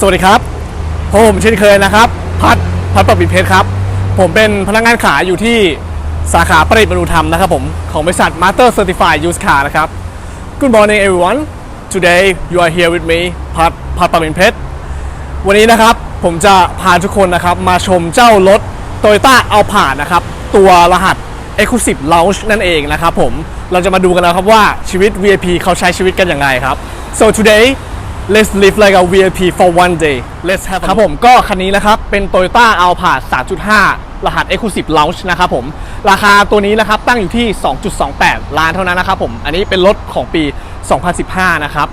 สวัสดีครับ ผมเช่นเคยนะครับ พัดพัดประบิดเพชรครับ ผมเป็นพนักงานขายอยู่ที่สาขาประดิษฐ์บรรลุธรรมนะครับผมของบริษัท Master Certified Used Car นะครับ Good morning everyone today you are here with me พัดพัดประบิดเพชรวันนี้นะครับผมจะพาทุกคนนะครับ มาชมเจ้ารถ Toyota a l p a นะครับ ตัวรหัส Exclusive Lounge นั่นเองนะครับผมเราจะมาดูกันแล้วครับว่าชีวิต VIP เขาใช้ชีวิตกันอยังไงครับ so today let's live like a VIP for one day let's have ครับผมก็คันนี้นะครับ เป็น Toyota a l p a 3.5 รหัส Exclusive Lounge นะครับผม ราคาตัวนี้นะครับ ตั้งอยู่ที่ 2.28 ล้านเท่านั้นนะครับผม อันนี้เป็นรถของปี 2015 นะครับ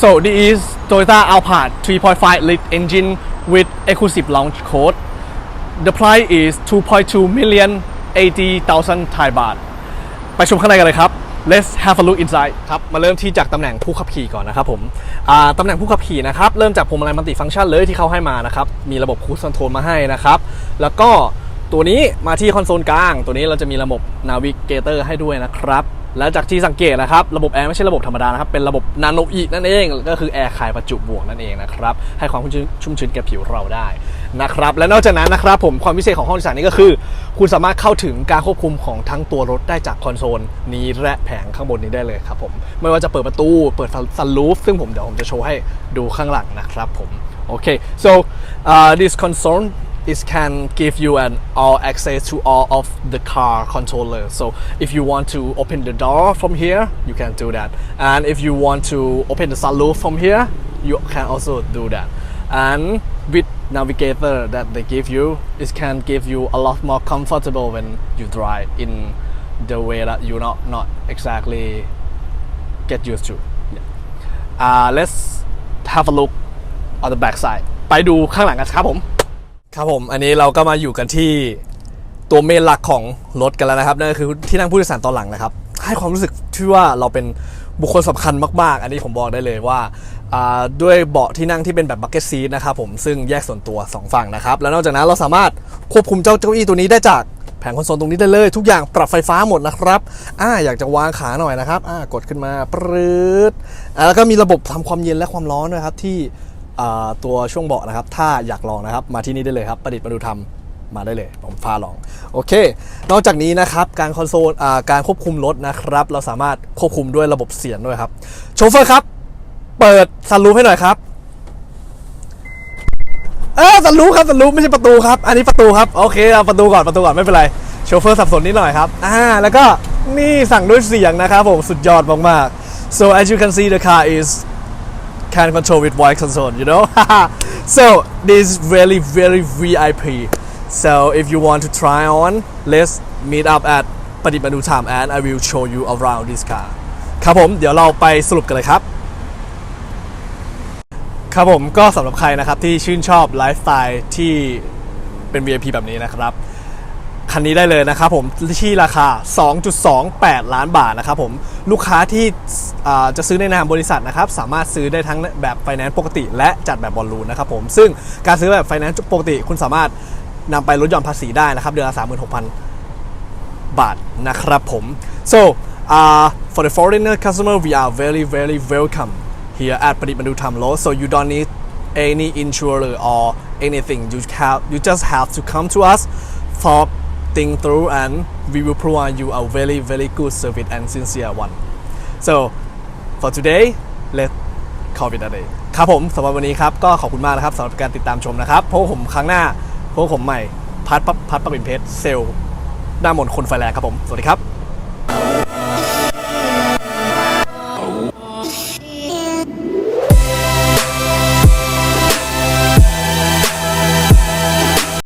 So this is Toyota Alphard 3.5 lit engine with exclusive launch code. The price is 2.2 million 80,000 Thai baht. ไปชมข้างในกันเลยครับ Let's have a look inside ครับ มาเริ่มที่จากตำแหน่งผู้ขับขี่ก่อนนะครับผมตำแหน่งผู้ขับขี่นะครับ เริ่มจากพวงมาลัยมัลติฟังก์ชันเลยที่เขาให้มานะครับ มีระบบคู e คอนโทรลมาให้นะครับ แล้วก็ตัวนี้มาที่คอนโซลกลาง ตัวนี้เราจะมีระบบนาวิเกเตอร์ให้ด้วยนะครับ และจากที่สังเกตนะครับ ระบบแอร์ไม่ใช่ระบบธรรมดานะครับ เป็นระบบนาโนอีนั่นเอง ก็คือแอร์คายประจุบวกนั่นเองนะครับ ให้ความชุ่มชื้นแก่ผิวเราได้ นะครับและนอกจากนั้นนะครับผมความพิเศษของห้องโดยสารนี้ก็คือ คุณสามารถเข้าถึงการควบคุมของทั้งตัวรถได้จากคอนโซลนี้และแผงข้างบนนี้ได้เลยครับผมไม่ว่าจะเปิดประตูเปิดซันรูฟซึ่งผมเดี๋ยวผมจะโชว์ให้ดูข้างหลังนะครับผมโอเค so uh, this console is can give you an all access to all of the car controller so if you want to open the door from here you can do that and if you want to open the sunroof from here you can also do that and with navigator that they give you it can give you a lot more comfortable when you drive in the way that you not not exactly get used to yeah. uh, let's have a look on the back side ไปดูข้างหลังกันครับผม ครับผม อันนี้เราก็มาอยู่กันที่ตัวเมนหลักของรถกันแล้วนะครับนั่นก็คือที่นั่งผู้โดยสารตอนหลังนะครับ ให้ความรู้สึกที่ว่าเราเป็นบุคคลสำคัญมากๆ อันนี้ผมบอกได้เลยว่า ด้วยเบาะที่นั่งที่เป็นแบบบักเก็ตซีทนะครับผมซึ่งแยกส่วนตัว 2 ฝั่งนะครับ แล้วนอกจากนั้นเราสามารถควบคุมเจ้าเก้าอี้ตัวนี้ได้จากแผงคอนโซลตรงนี้ได้เลย ทุกอย่างปรับไฟฟ้าหมดนะครับอ่าอยากจะวางขาหน่อยนะครับอ่ากดขึ้นมาปรืดแล้วก็มีระบบทำความเย็นและความร้อนด้วยครับที่ตัวช่วงเบาะนะครับ ถ้าอยากลองนะครับ มาที่นี่ได้เลยครับประดิษฐ์ประดูธรรม มาได้เลยผมพาลองโอเค นอกจากนี้นะครับการคอนโซลการควบคุมรถนะครับ เราสามารถควบคุมด้วยระบบเสียงด้วยครับโชเฟอร์ครับ เปิดซันรูฟให้หน่อยครับเออสันรูฟครับสันรูฟไม่ใช่ประตูครับ อันนี้ประตูครับ โอเคเอาประตูก่อนประตูก่อนไม่เป็นไรโชเฟอร์สับสนนิดหน่อยครับอ่าแล้วก็นี่สั่งด้วยเสียงนะครับผมสุดยอดมากๆ so as you can see the car is can control with voice console, you know? so this is really, very VIP. So if you want to try on, let's meet up at ปฏิบัติธรรม and I will show you around this car. ครับผมเดี๋ยวเราไปสรุปกันเลยครับ ครับผมก็สำหรับใครนะครับที่ชื่นชอบไลฟ์สไตล์ที่เป็น VIP แบบนี้นะครับ คันนี้ได้เลยนะครับผมที่ราคา 2.28 ล้านบาทนะครับผมลูกค้าที่จะซื้อในนามบริษัทนะครับ สามารถซื้อได้ทั้งแบบไฟแนนซ์ปกติ และจัดแบบบอลลูนนะครับผมซึ่งการซื้อแบบไฟแนนซ์ปกติคุณสามารถ นำไปลดหย่อนภาษีได้นะครับ เดือนละ36,000 บาทนะครับผม so uh, for the foreigner customer we are very very welcome here at ประดิษฐ์บรรดุธรรม Law so you don't need any insurer or anything you have you just have to come to us for think through and we will provide you a very very good service and sincere one so for today let call it a day ครับผมสำหรับวันนี้ครับ ก็ขอบคุณมากนะครับสำหรับการติดตามชมนะครับพบผมครั้งหน้า พวกผมใหม่พัดพัดพัดประบินเพชรเซลล์หน้ามนคนไฟแรงครับผม สวัสดีครับ